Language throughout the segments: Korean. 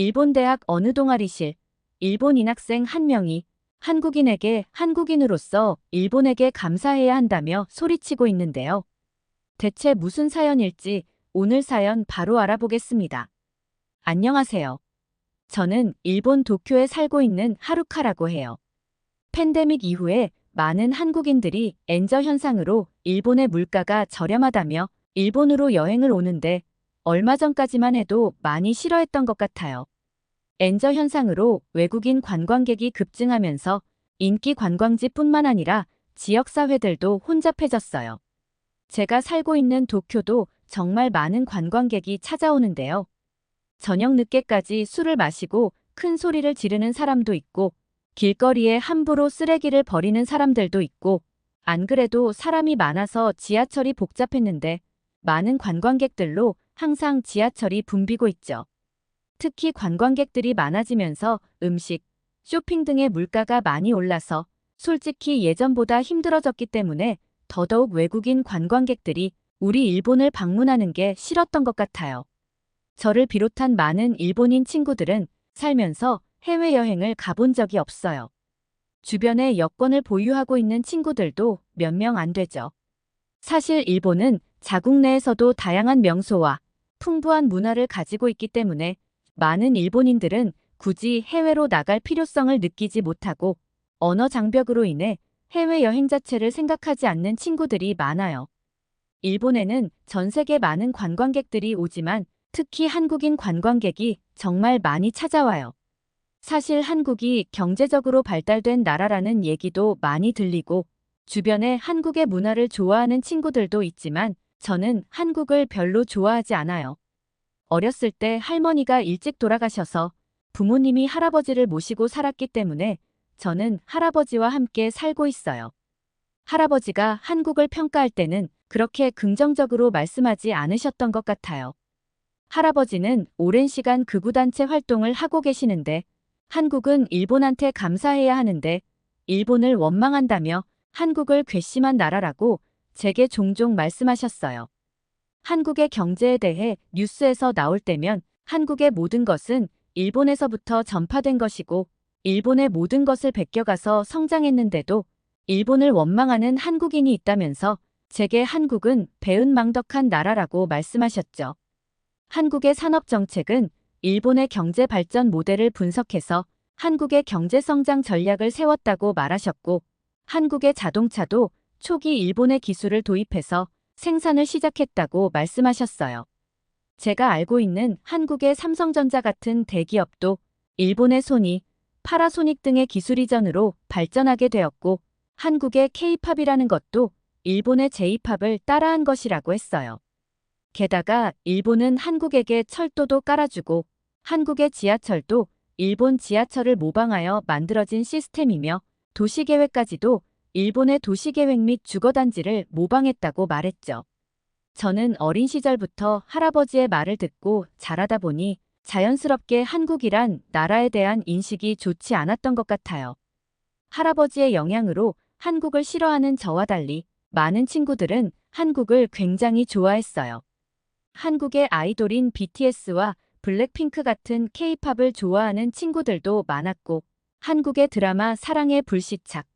일본 대학 어느 동아리실, 일본 인 학생 한 명이 한국인에게 한국인으로서 일본에게 감사해야 한다며 소리치고 있는데요. 대체 무슨 사연일지 오늘 사연 바로 알아보겠습니다. 안녕하세요. 저는 일본 도쿄에 살고 있는 하루카라고 해요. 팬데믹 이후에 많은 한국인들이 엔저 현상으로 일본의 물가가 저렴하다며 일본으로 여행을 오는데 얼마 전까지만 해도 많이 싫어했던 것 같아요. 엔저 현상으로 외국인 관광객이 급증하면서 인기 관광지뿐만 아니라 지역사회들도 혼잡해졌어요. 제가 살고 있는 도쿄도 정말 많은 관광객이 찾아오는데요. 저녁 늦게까지 술을 마시고 큰 소리를 지르는 사람도 있고 길거리에 함부로 쓰레기를 버리는 사람들도 있고 안 그래도 사람이 많아서 지하철이 복잡했는데 많은 관광객들로 항상 지하철이 붐비고 있죠. 특히 관광객들이 많아지면서 음식, 쇼핑 등의 물가가 많이 올라서 솔직히 예전보다 힘들어졌기 때문에 더더욱 외국인 관광객들이 우리 일본을 방문하는 게 싫었던 것 같아요. 저를 비롯한 많은 일본인 친구들은 살면서 해외여행을 가본 적이 없어요. 주변에 여권을 보유하고 있는 친구들도 몇 명 안 되죠. 사실 일본은 자국 내에서도 다양한 명소와 풍부한 문화를 가지고 있기 때문에 많은 일본인들은 굳이 해외로 나갈 필요성을 느끼지 못하고 언어 장벽으로 인해 해외 여행 자체를 생각하지 않는 친구들이 많아요. 일본에는 전 세계 많은 관광객들이 오지만 특히 한국인 관광객이 정말 많이 찾아와요. 사실 한국이 경제적으로 발달된 나라라는 얘기도 많이 들리고 주변에 한국의 문화를 좋아하는 친구들도 있지만 저는 한국을 별로 좋아하지 않아요. 어렸을 때 할머니가 일찍 돌아가셔서 부모님이 할아버지를 모시고 살았기 때문에 저는 할아버지와 함께 살고 있어요. 할아버지가 한국을 평가할 때는 그렇게 긍정적으로 말씀하지 않으셨던 것 같아요. 할아버지는 오랜 시간 극우단체 활동을 하고 계시는데 한국은 일본한테 감사해야 하는데 일본을 원망한다며 한국을 괘씸한 나라라고 제게 종종 말씀하셨어요. 한국의 경제에 대해 뉴스에서 나올 때면 한국의 모든 것은 일본에서부터 전파된 것이고 일본의 모든 것을 베껴가서 성장했는데도 일본을 원망하는 한국인이 있다면서 제게 한국은 배은망덕한 나라라고 말씀하셨죠. 한국의 산업정책은 일본의 경제 발전 모델을 분석해서 한국의 경제 성장 전략을 세웠다고 말하셨고 한국의 자동차도 초기 일본의 기술을 도입해서 생산을 시작했다고 말씀하셨어요. 제가 알고 있는 한국의 삼성전자 같은 대기업도 일본의 소니, 파라소닉 등의 기술 이전으로 발전하게 되었고 한국의 K-팝이라는 것도 일본의 J-팝을 따라한 것이라고 했어요. 게다가 일본은 한국에게 철도도 깔아주고 한국의 지하철도 일본 지하철을 모방하여 만들어진 시스템이며 도시계획까지도 일본의 도시계획 및 주거단지를 모방했다고 말했죠. 저는 어린 시절부터 할아버지의 말을 듣고 자라다 보니 자연스럽게 한국이란 나라에 대한 인식이 좋지 않았던 것 같아요. 할아버지의 영향으로 한국을 싫어하는 저와 달리 많은 친구들은 한국을 굉장히 좋아했어요. 한국의 아이돌인 BTS와 블랙핑크 같은 K-팝을 좋아하는 친구들도 많았고 한국의 드라마 사랑의 불시착,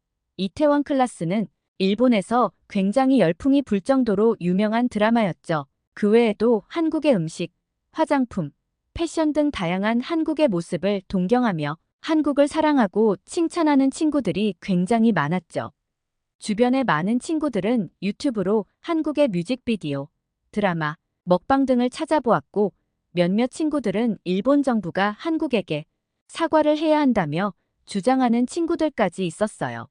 이태원 클라스는 일본에서 굉장히 열풍이 불 정도로 유명한 드라마였죠. 그 외에도 한국의 음식, 화장품, 패션 등 다양한 한국의 모습을 동경하며 한국을 사랑하고 칭찬하는 친구들이 굉장히 많았죠. 주변의 많은 친구들은 유튜브로 한국의 뮤직비디오, 드라마, 먹방 등을 찾아보았고 몇몇 친구들은 일본 정부가 한국에게 사과를 해야 한다며 주장하는 친구들까지 있었어요.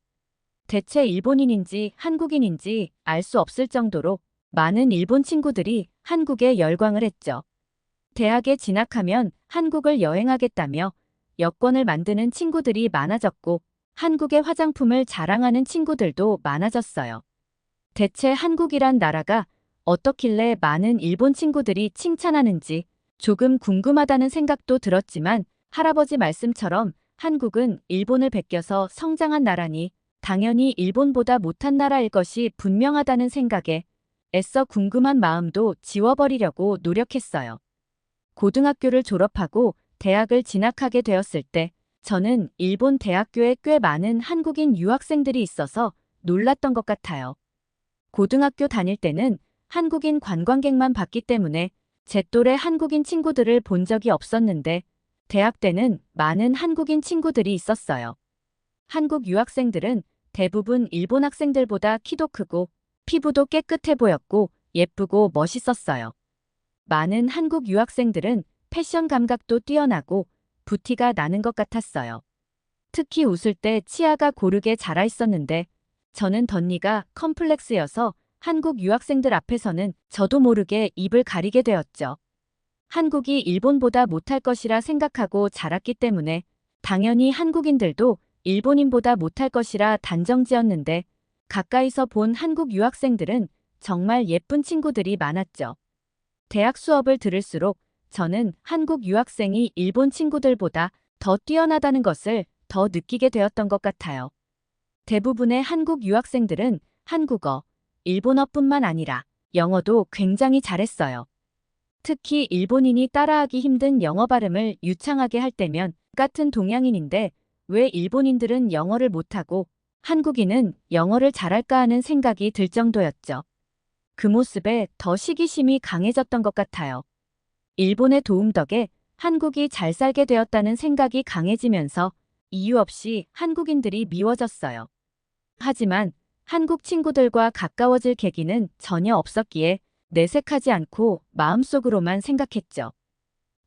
대체 일본인인지 한국인인지 알 수 없을 정도로 많은 일본 친구들이 한국에 열광을 했죠. 대학에 진학하면 한국을 여행하겠다며 여권을 만드는 친구들이 많아졌고 한국의 화장품을 자랑하는 친구들도 많아졌어요. 대체 한국이란 나라가 어떻길래 많은 일본 친구들이 칭찬하는지 조금 궁금하다는 생각도 들었지만 할아버지 말씀처럼 한국은 일본을 베껴서 성장한 나라니 당연히 일본보다 못한 나라일 것이 분명하다는 생각에 애써 궁금한 마음도 지워버리려고 노력했어요. 고등학교를 졸업하고 대학을 진학하게 되었을 때 저는 일본 대학교에 꽤 많은 한국인 유학생들이 있어서 놀랐던 것 같아요. 고등학교 다닐 때는 한국인 관광객만 봤기 때문에 제 또래 한국인 친구들을 본 적이 없었는데 대학 때는 많은 한국인 친구들이 있었어요. 한국 유학생들은 대부분 일본 학생들보다 키도 크고 피부도 깨끗해 보였고 예쁘고 멋있었어요. 많은 한국 유학생들은 패션 감각도 뛰어나고 부티가 나는 것 같았어요. 특히 웃을 때 치아가 고르게 자라 있었는데 저는 덧니가 컴플렉스여서 한국 유학생들 앞에서는 저도 모르게 입을 가리게 되었죠. 한국이 일본보다 못할 것이라 생각하고 자랐기 때문에 당연히 한국인들도 일본인보다 못할 것이라 단정지었는데 가까이서 본 한국 유학생들은 정말 예쁜 친구들이 많았죠. 대학 수업을 들을수록 저는 한국 유학생이 일본 친구들보다 더 뛰어나다는 것을 더 느끼게 되었던 것 같아요. 대부분의 한국 유학생들은 한국어, 일본어뿐만 아니라 영어도 굉장히 잘했어요. 특히 일본인이 따라하기 힘든 영어 발음을 유창하게 할 때면 같은 동양인인데 왜 일본인들은 영어를 못하고 한국인은 영어를 잘할까 하는 생각이 들 정도였죠. 그 모습에 더 시기심이 강해졌던 것 같아요. 일본의 도움 덕에 한국이 잘 살게 되었다는 생각이 강해지면서 이유 없이 한국인들이 미워졌어요. 하지만 한국 친구들과 가까워질 계기는 전혀 없었기에 내색하지 않고 마음속으로만 생각했죠.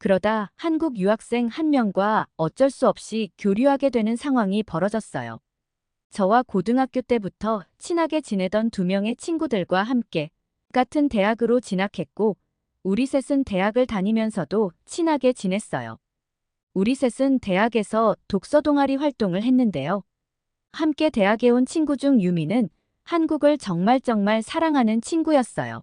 그러다 한국 유학생 한 명과 어쩔 수 없이 교류하게 되는 상황이 벌어졌어요. 저와 고등학교 때부터 친하게 지내던 두 명의 친구들과 함께 같은 대학으로 진학했고, 우리 셋은 대학을 다니면서도 친하게 지냈어요. 우리 셋은 대학에서 독서 동아리 활동을 했는데요. 함께 대학에 온 친구 중 유미는 한국을 정말 정말 사랑하는 친구였어요.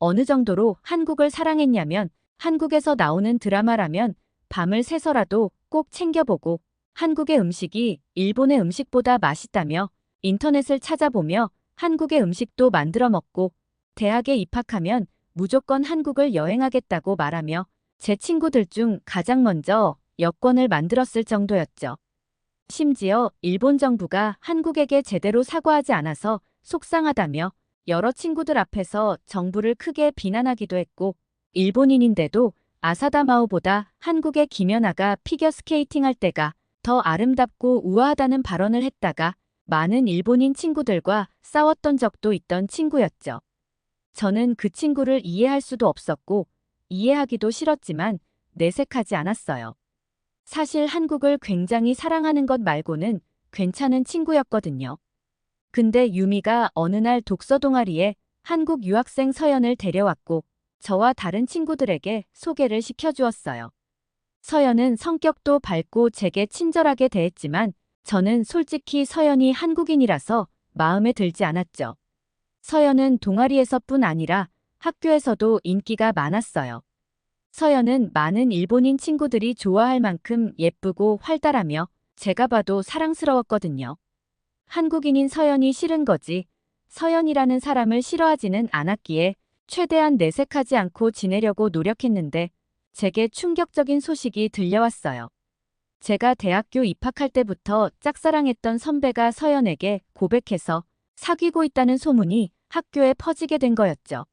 어느 정도로 한국을 사랑했냐면 한국에서 나오는 드라마라면 밤을 새서라도 꼭 챙겨보고 한국의 음식이 일본의 음식보다 맛있다며 인터넷을 찾아보며 한국의 음식도 만들어 먹고 대학에 입학하면 무조건 한국을 여행하겠다고 말하며 제 친구들 중 가장 먼저 여권을 만들었을 정도였죠. 심지어 일본 정부가 한국에게 제대로 사과하지 않아서 속상하다며 여러 친구들 앞에서 정부를 크게 비난하기도 했고 일본인인데도 아사다 마오보다 한국의 김연아가 피겨스케이팅 할 때가 더 아름답고 우아하다는 발언을 했다가 많은 일본인 친구들과 싸웠던 적도 있던 친구였죠. 저는 그 친구를 이해할 수도 없었고 이해하기도 싫었지만 내색하지 않았어요. 사실 한국을 굉장히 사랑하는 것 말고는 괜찮은 친구였거든요. 근데 유미가 어느 날 독서 동아리에 한국 유학생 서연을 데려왔고 저와 다른 친구들에게 소개를 시켜주었어요. 서연은 성격도 밝고 제게 친절하게 대했지만 저는 솔직히 서연이 한국인이라서 마음에 들지 않았죠. 서연은 동아리에서뿐 아니라 학교에서도 인기가 많았어요. 서연은 많은 일본인 친구들이 좋아할 만큼 예쁘고 활달하며 제가 봐도 사랑스러웠거든요. 한국인인 서연이 싫은 거지 서연이라는 사람을 싫어하지는 않았기에 최대한 내색하지 않고 지내려고 노력했는데 제게 충격적인 소식이 들려왔어요. 제가 대학교 입학할 때부터 짝사랑했던 선배가 서연에게 고백해서 사귀고 있다는 소문이 학교에 퍼지게 된 거였죠.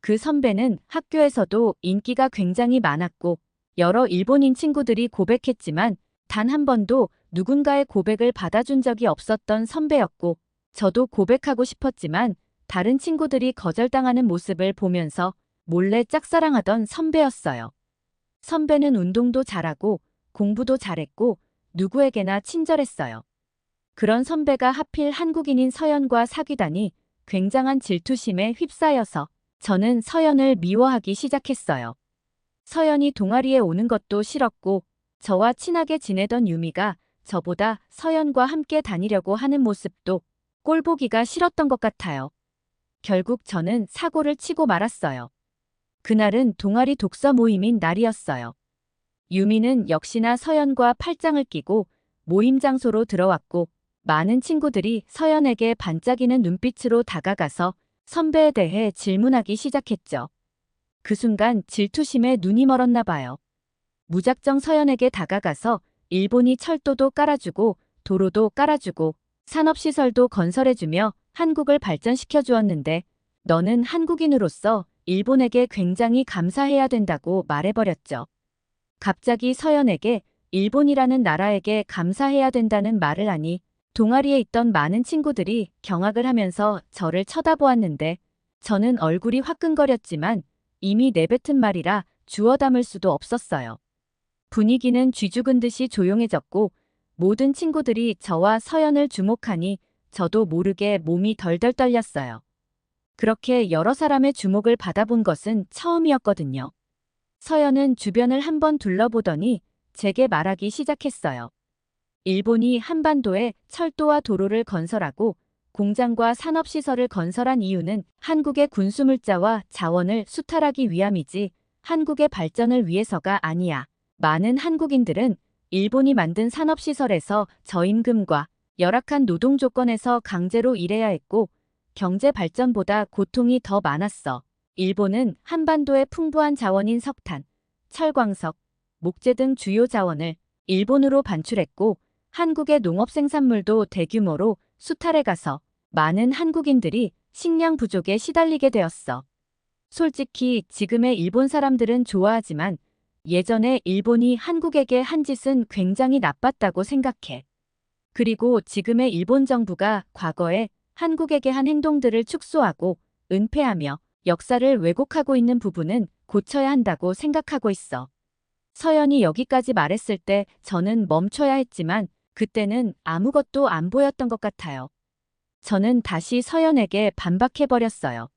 그 선배는 학교에서도 인기가 굉장히 많았고 여러 일본인 친구들이 고백했지만 단 한 번도 누군가의 고백을 받아준 적이 없었던 선배였고 저도 고백하고 싶었지만 다른 친구들이 거절당하는 모습을 보면서 몰래 짝사랑하던 선배였어요. 선배는 운동도 잘하고 공부도 잘했고 누구에게나 친절했어요. 그런 선배가 하필 한국인인 서연과 사귀다니 굉장한 질투심에 휩싸여서 저는 서연을 미워하기 시작했어요. 서연이 동아리에 오는 것도 싫었고 저와 친하게 지내던 유미가 저보다 서연과 함께 다니려고 하는 모습도 꼴보기가 싫었던 것 같아요. 결국 저는 사고를 치고 말았어요. 그날은 동아리 독서 모임인 날이었어요. 유미는 역시나 서연과 팔짱을 끼고 모임 장소로 들어왔고 많은 친구들이 서연에게 반짝이는 눈빛으로 다가가서 선배에 대해 질문하기 시작했죠. 그 순간 질투심에 눈이 멀었나 봐요. 무작정 서연에게 다가가서 일본이 철도도 깔아주고 도로도 깔아주고 산업시설도 건설해주며 한국을 발전시켜 주었는데 너는 한국인으로서 일본에게 굉장히 감사해야 된다고 말해버렸죠. 갑자기 서연에게 일본이라는 나라에게 감사해야 된다는 말을 하니 동아리에 있던 많은 친구들이 경악을 하면서 저를 쳐다보았는데 저는 얼굴이 화끈거렸지만 이미 내뱉은 말이라 주워 담을 수도 없었어요. 분위기는 쥐죽은 듯이 조용해졌고 모든 친구들이 저와 서연을 주목하니 저도 모르게 몸이 덜덜 떨렸어요. 그렇게 여러 사람의 주목을 받아본 것은 처음이었거든요. 서연은 주변을 한번 둘러보더니 제게 말하기 시작했어요. 일본이 한반도에 철도와 도로를 건설하고 공장과 산업시설을 건설한 이유는 한국의 군수물자와 자원을 수탈하기 위함이지 한국의 발전을 위해서가 아니야. 많은 한국인들은 일본이 만든 산업시설에서 저임금과 열악한 노동 조건에서 강제로 일해야 했고 경제 발전보다 고통이 더 많았어. 일본은 한반도의 풍부한 자원인 석탄, 철광석, 목재 등 주요 자원을 일본으로 반출했고 한국의 농업 생산물도 대규모로 수탈해 가서 많은 한국인들이 식량 부족에 시달리게 되었어. 솔직히 지금의 일본 사람들은 좋아하지만 예전에 일본이 한국에게 한 짓은 굉장히 나빴다고 생각해. 그리고 지금의 일본 정부가 과거에 한국에게 한 행동들을 축소하고 은폐하며 역사를 왜곡하고 있는 부분은 고쳐야 한다고 생각하고 있어. 서연이 여기까지 말했을 때 저는 멈춰야 했지만 그때는 아무것도 안 보였던 것 같아요. 저는 다시 서연에게 반박해버렸어요.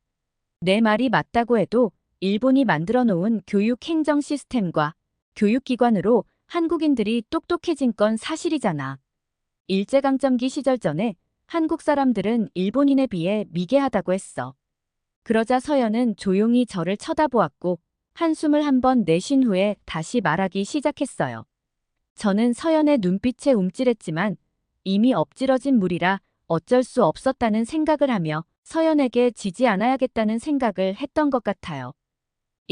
내 말이 맞다고 해도 일본이 만들어 놓은 교육 행정 시스템과 교육기관으로 한국인들이 똑똑해진 건 사실이잖아. 일제강점기 시절 전에 한국 사람들은 일본인에 비해 미개하다고 했어. 그러자 서연은 조용히 저를 쳐다보았고 한숨을 한 번 내쉰 후에 다시 말하기 시작했어요. 저는 서연의 눈빛에 움찔했지만 이미 엎질러진 물이라 어쩔 수 없었다는 생각을 하며 서연에게 지지 않아야겠다는 생각을 했던 것 같아요.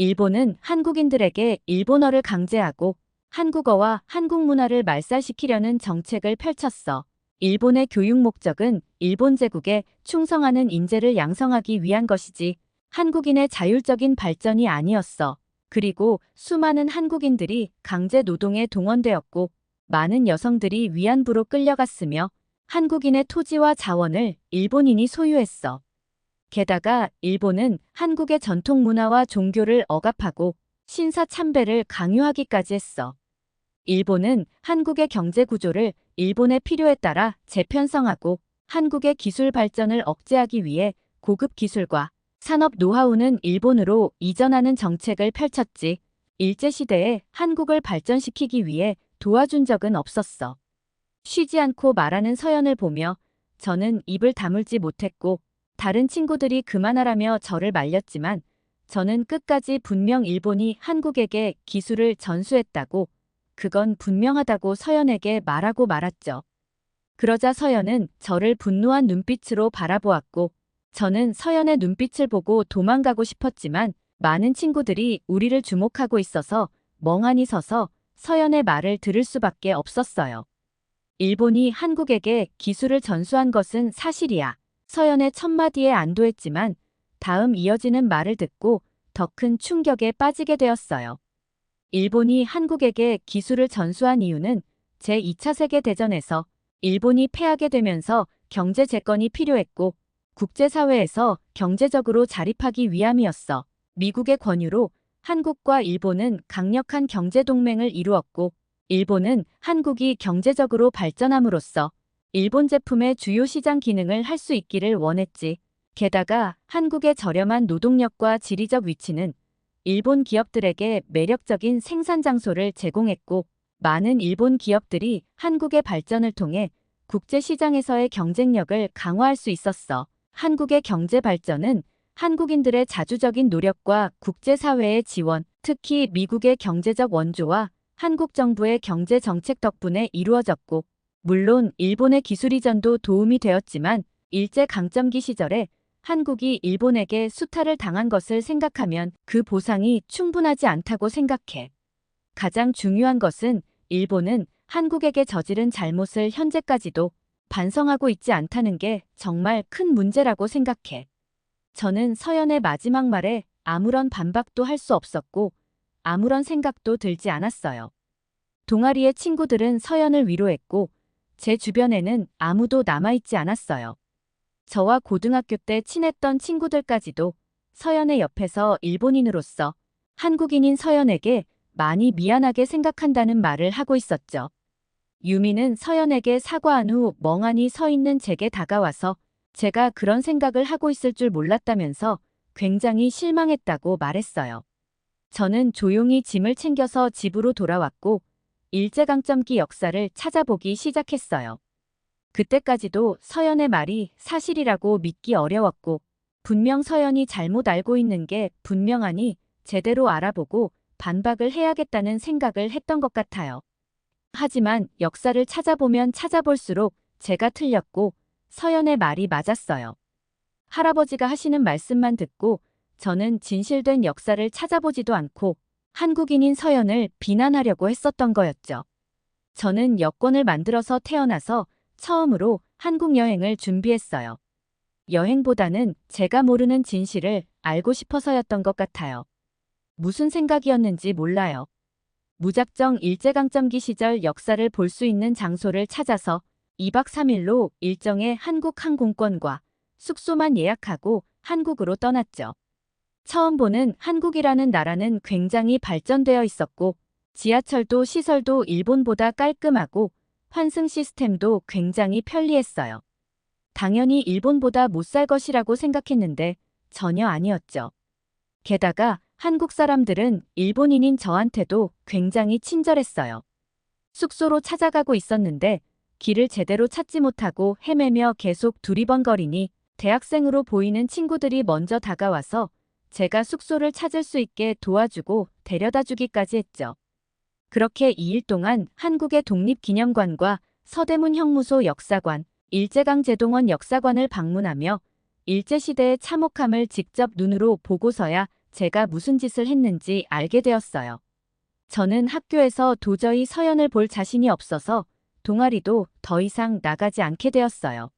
일본은 한국인들에게 일본어를 강제하고 한국어와 한국 문화를 말살시키려는 정책을 펼쳤어. 일본의 교육 목적은 일본 제국에 충성하는 인재를 양성하기 위한 것이지 한국인의 자율적인 발전이 아니었어. 그리고 수많은 한국인들이 강제 노동에 동원되었고 많은 여성들이 위안부로 끌려갔으며 한국인의 토지와 자원을 일본인이 소유했어. 게다가 일본은 한국의 전통 문화와 종교를 억압하고 신사 참배를 강요하기까지 했어. 일본은 한국의 경제 구조를 일본의 필요에 따라 재편성하고 한국의 기술 발전을 억제하기 위해 고급 기술과 산업 노하우는 일본으로 이전하는 정책을 펼쳤지. 일제시대에 한국을 발전시키기 위해 도와준 적은 없었어. 쉬지 않고 말하는 서연을 보며 저는 입을 다물지 못했고 다른 친구들이 그만하라며 저를 말렸지만 저는 끝까지 분명 일본이 한국에게 기술을 전수했다고 그건 분명하다고 서연에게 말하고 말았죠. 그러자 서연은 저를 분노한 눈빛으로 바라보았고 저는 서연의 눈빛을 보고 도망가고 싶었지만 많은 친구들이 우리를 주목하고 있어서 멍하니 서서 서연의 말을 들을 수밖에 없었어요. 일본이 한국에게 기술을 전수한 것은 사실이야. 서연의 첫마디에 안도했지만 다음 이어지는 말을 듣고 더 큰 충격에 빠지게 되었어요. 일본이 한국에게 기술을 전수한 이유는 제2차 세계대전에서 일본이 패하게 되면서 경제 재건이 필요했고 국제사회에서 경제적으로 자립하기 위함이었어. 미국의 권유로 한국과 일본은 강력한 경제동맹을 이루었고 일본은 한국이 경제적으로 발전함으로써 일본 제품의 주요 시장 기능을 할 수 있기를 원했지. 게다가 한국의 저렴한 노동력과 지리적 위치는 일본 기업들에게 매력적인 생산 장소를 제공했고 많은 일본 기업들이 한국의 발전을 통해 국제 시장에서의 경쟁력을 강화할 수 있었어. 한국의 경제 발전은 한국인들의 자주적인 노력과 국제사회의 지원, 특히 미국의 경제적 원조와 한국 정부의 경제 정책 덕분에 이루어졌고 물론 일본의 기술 이전도 도움이 되었지만 일제 강점기 시절에 한국이 일본에게 수탈을 당한 것을 생각하면 그 보상이 충분하지 않다고 생각해. 가장 중요한 것은 일본은 한국에게 저지른 잘못을 현재까지도 반성하고 있지 않다는 게 정말 큰 문제라고 생각해. 저는 서연의 마지막 말에 아무런 반박도 할 수 없었고 아무런 생각도 들지 않았어요. 동아리의 친구들은 서연을 위로했고 제 주변에는 아무도 남아있지 않았어요. 저와 고등학교 때 친했던 친구들까지도 서연의 옆에서 일본인으로서 한국인인 서연에게 많이 미안하게 생각한다는 말을 하고 있었죠. 유미는 서연에게 사과한 후 멍하니 서 있는 제게 다가와서 제가 그런 생각을 하고 있을 줄 몰랐다면서 굉장히 실망했다고 말했어요. 저는 조용히 짐을 챙겨서 집으로 돌아왔고 일제강점기 역사를 찾아보기 시작했어요. 그때까지도 서연의 말이 사실이라고 믿기 어려웠고 분명 서연이 잘못 알고 있는 게 분명하니 제대로 알아보고 반박을 해야겠다는 생각을 했던 것 같아요. 하지만 역사를 찾아보면 찾아볼수록 제가 틀렸고 서연의 말이 맞았어요. 할아버지가 하시는 말씀만 듣고 저는 진실된 역사를 찾아보지도 않고 한국인인 서연을 비난하려고 했었던 거였죠. 저는 여권을 만들어서 태어나서 처음으로 한국 여행을 준비했어요. 여행보다는 제가 모르는 진실을 알고 싶어서였던 것 같아요. 무슨 생각이었는지 몰라요. 무작정 일제강점기 시절 역사를 볼 수 있는 장소를 찾아서 2박 3일로 일정의 한국 항공권과 숙소만 예약하고 한국으로 떠났죠. 처음 보는 한국이라는 나라는 굉장히 발전되어 있었고 지하철도 시설도 일본보다 깔끔하고 환승 시스템도 굉장히 편리했어요. 당연히 일본보다 못 살 것이라고 생각했는데 전혀 아니었죠. 게다가 한국 사람들은 일본인인 저한테도 굉장히 친절했어요. 숙소로 찾아가고 있었는데 길을 제대로 찾지 못하고 헤매며 계속 두리번거리니 대학생으로 보이는 친구들이 먼저 다가와서 제가 숙소를 찾을 수 있게 도와주고 데려다 주기까지 했죠. 그렇게 2일 동안 한국의 독립기념관과 서대문 형무소 역사관, 일제강제동원 역사관을 방문하며 일제시대의 참혹함을 직접 눈으로 보고서야 제가 무슨 짓을 했는지 알게 되었어요. 저는 학교에서 도저히 서연을 볼 자신이 없어서 동아리도 더 이상 나가지 않게 되었어요.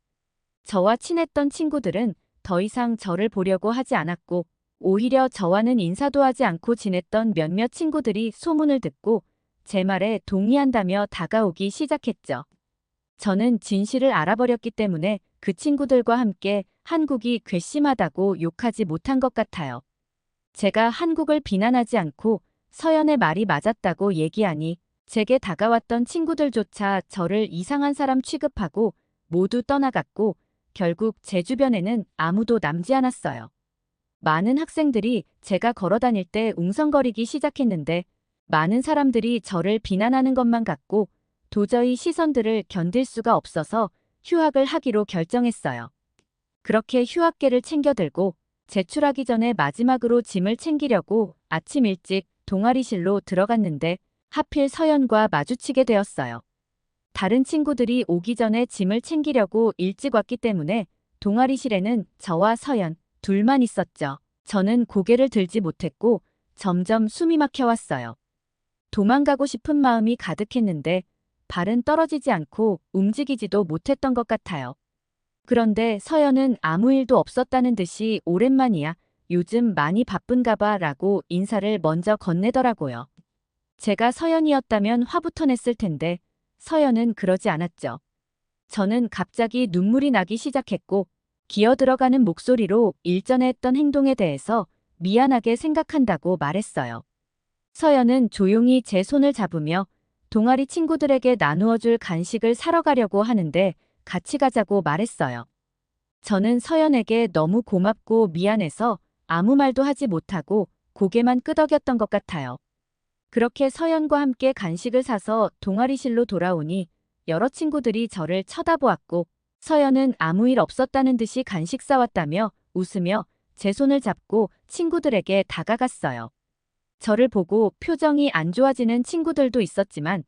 저와 친했던 친구들은 더 이상 저를 보려고 하지 않았고 오히려 저와는 인사도 하지 않고 지냈던 몇몇 친구들이 소문을 듣고 제 말에 동의한다며 다가오기 시작했죠. 저는 진실을 알아버렸기 때문에 그 친구들과 함께 한국이 괘씸하다고 욕하지 못한 것 같아요. 제가 한국을 비난하지 않고 서연의 말이 맞았다고 얘기하니 제게 다가왔던 친구들조차 저를 이상한 사람 취급하고 모두 떠나갔고 결국 제 주변에는 아무도 남지 않았어요. 많은 학생들이 제가 걸어 다닐 때 웅성거리기 시작했는데 많은 사람들이 저를 비난하는 것만 같고 도저히 시선들을 견딜 수가 없어서 휴학을 하기로 결정했어요. 그렇게 휴학계를 챙겨들고 제출하기 전에 마지막으로 짐을 챙기려고 아침 일찍 동아리실로 들어갔는데 하필 서연과 마주치게 되었어요. 다른 친구들이 오기 전에 짐을 챙기려고 일찍 왔기 때문에 동아리실에는 저와 서연 둘만 있었죠. 저는 고개를 들지 못했고 점점 숨이 막혀왔어요. 도망가고 싶은 마음이 가득했는데 발은 떨어지지 않고 움직이지도 못했던 것 같아요. 그런데 서연은 아무 일도 없었다는 듯이 오랜만이야. 요즘 많이 바쁜가 봐 라고 인사를 먼저 건네더라고요. 제가 서연이었다면 화부터 냈을 텐데 서연은 그러지 않았죠. 저는 갑자기 눈물이 나기 시작했고 기어 들어가는 목소리로 일전에 했던 행동에 대해서 미안하게 생각한다고 말했어요. 서연은 조용히 제 손을 잡으며 동아리 친구들에게 나누어 줄 간식을 사러 가려고 하는데 같이 가자고 말했어요. 저는 서연에게 너무 고맙고 미안해서 아무 말도 하지 못하고 고개만 끄덕였던 것 같아요. 그렇게 서연과 함께 간식을 사서 동아리실로 돌아오니 여러 친구들이 저를 쳐다보았고 서연은 아무 일 없었다는 듯이 간식 싸왔다며 웃으며 제 손을 잡고 친구들에게 다가갔어요. 저를 보고 표정이 안 좋아지는 친구들도 있었지만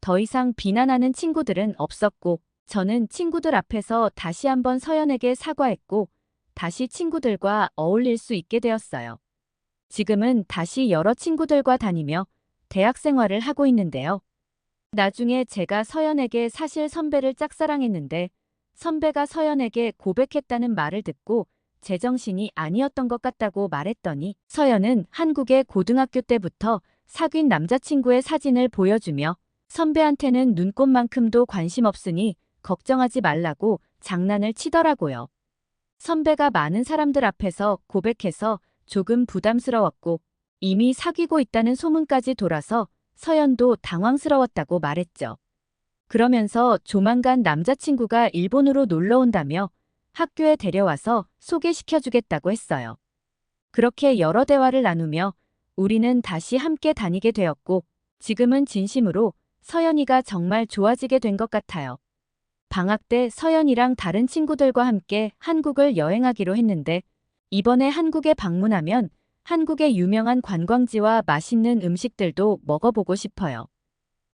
더 이상 비난하는 친구들은 없었고 저는 친구들 앞에서 다시 한번 서연에게 사과했고 다시 친구들과 어울릴 수 있게 되었어요. 지금은 다시 여러 친구들과 다니며 대학 생활을 하고 있는데요. 나중에 제가 서연에게 사실 선배를 짝사랑했는데 선배가 서연에게 고백했다는 말을 듣고 제정신이 아니었던 것 같다고 말했더니 서연은 한국의 고등학교 때부터 사귄 남자친구의 사진을 보여주며 선배한테는 눈꽃만큼도 관심 없으니 걱정하지 말라고 장난을 치더라고요. 선배가 많은 사람들 앞에서 고백해서 조금 부담스러웠고 이미 사귀고 있다는 소문까지 돌아서 서연도 당황스러웠다고 말했죠. 그러면서 조만간 남자친구가 일본으로 놀러 온다며 학교에 데려와서 소개시켜주겠다고 했어요. 그렇게 여러 대화를 나누며 우리는 다시 함께 다니게 되었고 지금은 진심으로 서연이가 정말 좋아지게 된 것 같아요. 방학 때 서연이랑 다른 친구들과 함께 한국을 여행하기로 했는데 이번에 한국에 방문하면 한국의 유명한 관광지와 맛있는 음식들도 먹어보고 싶어요.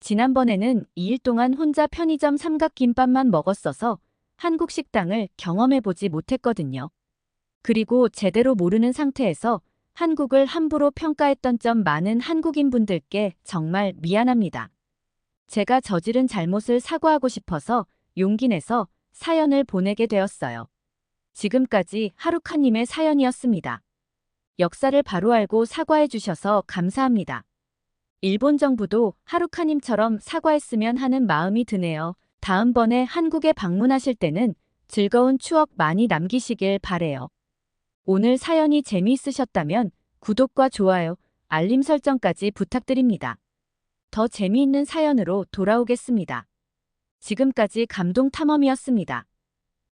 지난번에는 2일 동안 혼자 편의점 삼각김밥만 먹었어서 한국 식당을 경험해보지 못했거든요. 그리고 제대로 모르는 상태에서 한국을 함부로 평가했던 점 많은 한국인분들께 정말 미안합니다. 제가 저지른 잘못을 사과하고 싶어서 용기 내서 사연을 보내게 되었어요. 지금까지 하루카님의 사연이었습니다. 역사를 바로 알고 사과해 주셔서 감사합니다. 일본 정부도 하루카님처럼 사과했으면 하는 마음이 드네요. 다음번에 한국에 방문하실 때는 즐거운 추억 많이 남기시길 바래요. 오늘 사연이 재미있으셨다면 구독과 좋아요, 알림 설정까지 부탁드립니다. 더 재미있는 사연으로 돌아오겠습니다. 지금까지 감동 탐험이었습니다.